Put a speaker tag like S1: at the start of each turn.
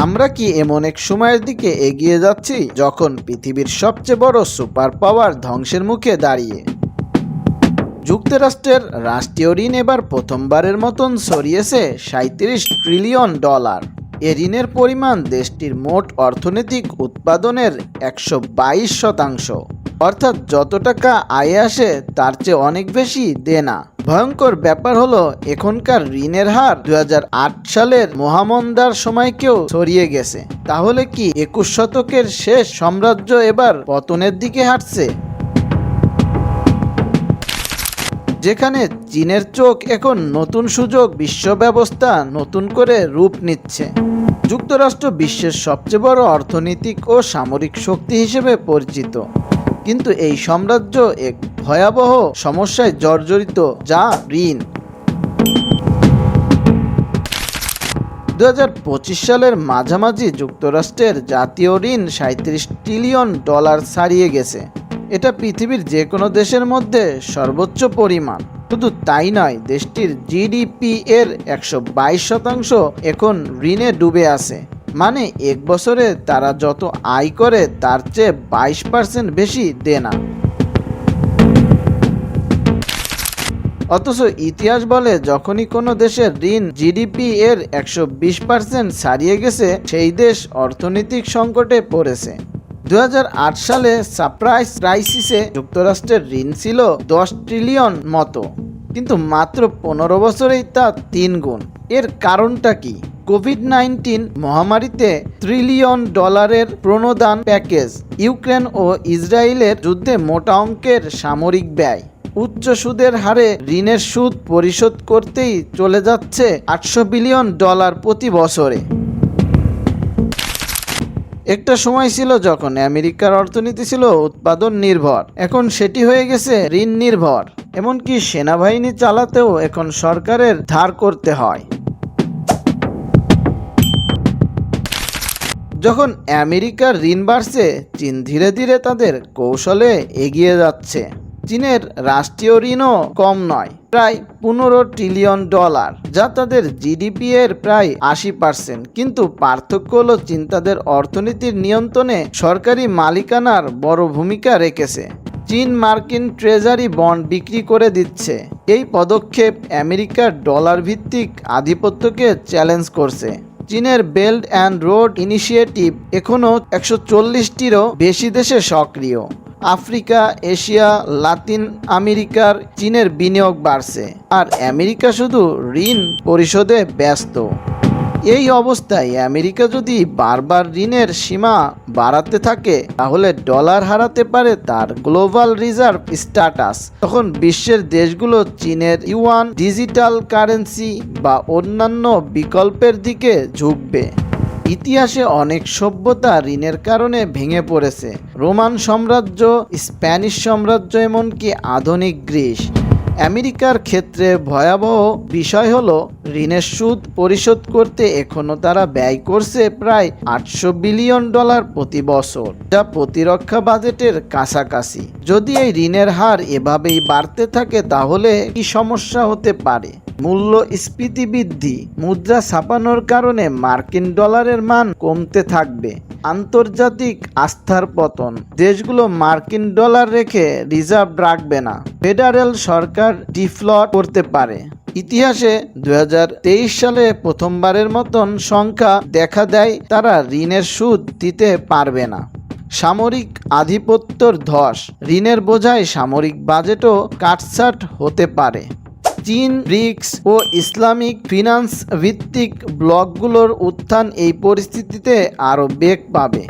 S1: আমরা কি এমন এক সময়ের দিকে এগিয়ে যাচ্ছি যখন পৃথিবীর সবচেয়ে বড় সুপার পাওয়ার ধ্বংসের মুখে দাঁড়িয়ে? যুক্তরাষ্ট্রের রাষ্ট্রীয় ঋণ এবার প্রথমবারের মতন ছড়িয়েছে সাঁত্রিশ ট্রিলিয়ন ডলার। এ ঋণের পরিমাণ দেশটির মোট অর্থনৈতিক উৎপাদনের একশো বাইশ শতাংশ। অর্থাৎ যত টাকা আয়ে আসে, তার চেয়ে অনেক বেশি দেনা। ভয়ঙ্কর ব্যাপার হলো, এখনকার ঋণের হার দু হাজার আট সালের মহামন্দার সময়কেও ছড়িয়ে গেছে। তাহলে কি একুশ শতকের শেষ সাম্রাজ্য এবার পতনের দিকে হাঁটছে? যেখানে চীনের চোখ এখন নতুন সুযোগ, বিশ্ব ব্যবস্থা নতুন করে রূপ নিচ্ছে। যুক্তরাষ্ট্র বিশ্বের সবচেয়ে বড় অর্থনৈতিক ও সামরিক শক্তি হিসেবে পরিচিত। কিন্তু এই সাম্রাজ্য এক ভয়াবহ সমস্যায় জর্জরিত, যা ঋণ। দু হাজার পঁচিশ সালের মাঝামাঝি যুক্তরাষ্ট্রের জাতীয় ঋণ সাঁত্রিশ ট্রিলিয়ন ডলার ছাড়িয়ে গেছে। এটা পৃথিবীর যে কোনো দেশের মধ্যে সর্বোচ্চ পরিমাণ। শুধু তাই নয়, দেশটির জিডিপি এর একশো বাইশ শতাংশ এখন ঋণে ডুবে আছে। মানে এক বছরে তারা যত আয় করে, তার চেয়ে বাইশ পার্সেন্ট বেশি দেনা অথচ ইতিহাস বলে, যখনই কোনো দেশের ঋণ জিডিপি এর একশো বিশ পার্সেন্ট ছাড়িয়ে গেছে, সেই দেশ অর্থনৈতিক সংকটে পড়েছে। দু হাজার আট সালে সাপ্রাইজ ক্রাইসিসে যুক্তরাষ্ট্রের ঋণ ছিল দশ ট্রিলিয়ন মতো। কিন্তু মাত্র পনেরো বছরেই তা তিন গুণ। এর কারণটা কি? কোভিড নাইন্টিন মহামারীতে ট্রিলিয়ন ডলারের প্রণোদান প্যাকেজ। ইউক্রেন ও ইসরায়েলের যুদ্ধে মোটা অঙ্কের সামরিক ব্যয়। উচ্চ সুদের হারে ঋণের সুদ পরিশোধ করতেই চলে যাচ্ছে আটশো বিলিয়ন ডলার প্রতি বছরে। একটা সময় ছিল যখন আমেরিকার অর্থনীতি ছিল উৎপাদন নির্ভর। এখন সেটি হয়ে গেছে ঋণ নির্ভর। এমনকি সেনাবাহিনী চালাতেও এখন সরকারের ধার করতে হয়। যখন আমেরিকার ঋণ বাড়ছে, চীন ধীরে ধীরে তাদের কৌশলে এগিয়ে যাচ্ছে। চীনের রাষ্ট্রীয় ঋণও কম নয়, প্রায় পনেরো ট্রিলিয়ন ডলার, যা তাদের জিডিপি এর প্রায় আশি পার্সেন্ট। কিন্তু পার্থক্য হলো চীন তাদের অর্থনীতির নিয়ন্ত্রণে সরকারি মালিকানার বড় ভূমিকা রেখেছে। চীন মার্কিন ট্রেজারি বন্ড বিক্রি করে দিচ্ছে। এই পদক্ষেপ আমেরিকার ডলার ভিত্তিক আধিপত্যকে চ্যালেঞ্জ করছে। চীনের বেল্ট অ্যান্ড রোড ইনিশিয়েটিভ এখনও একশো চল্লিশটিরও বেশি দেশে সক্রিয়। আফ্রিকা, এশিয়া, লাতিন আমেরিকার চীনের বিনিয়োগ বাড়ছে। আর আমেরিকা শুধু ঋণ পরিশোধে ব্যস্ত। এই অবস্থায় আমেরিকা যদি বারবার ঋণের সীমা বাড়াতে থাকে, তাহলে ডলার হারাতে পারে তার গ্লোবাল রিজার্ভ স্ট্যাটাস। তখন বিশ্বের দেশগুলো চীনের ইউয়ান, ডিজিটাল কারেন্সি বা অন্যান্য বিকল্পের দিকে ঝুঁকবে। ইতিহাসে অনেক সভ্যতা ঋণের কারণে ভেঙে পড়েছে। রোমান সাম্রাজ্য, স্প্যানিশ সাম্রাজ্য, এমনকি আধুনিক গ্রিস। আমেরিকার ক্ষেত্রে ভয়াবহ বিষয় হলো, ঋণের সুদ পরিশোধ করতে এখনও তারা ব্যয় করছে প্রায় আটশো বিলিয়ন ডলার প্রতি বছর, যা প্রতিরক্ষা বাজেটের কাছাকাছি। যদি এই ঋণের হার এভাবেই বাড়তে থাকে, তাহলে কি সমস্যা হতে পারে? মূল্য স্ফীতি বৃদ্ধি মুদ্রা ছাপানোর কারণে মার্কিন ডলারের মান কমতে থাকবে। আন্তর্জাতিক আস্থার পতন। দেশগুলো মার্কিন ডলার রেখে রিজার্ভ রাখবে না। ফেডারেল সরকার ডিফ্লট করতে পারে। ইতিহাসে দু হাজার তেইশ সালে প্রথমবারের মতন সংখ্যা দেখা দেয়, তারা ঋণের সুদ দিতে পারবে না। সামরিক আধিপত্যর ধস। ঋণের বোঝায় সামরিক বাজেটও কাটছাট হতে পারে। চীন ব্রিক্স ও ইসলামিক ফিনান্স ভিত্তিক ব্লকগুলোর উত্থান এই পরিস্থিতিতে আরও বেগ পাবে।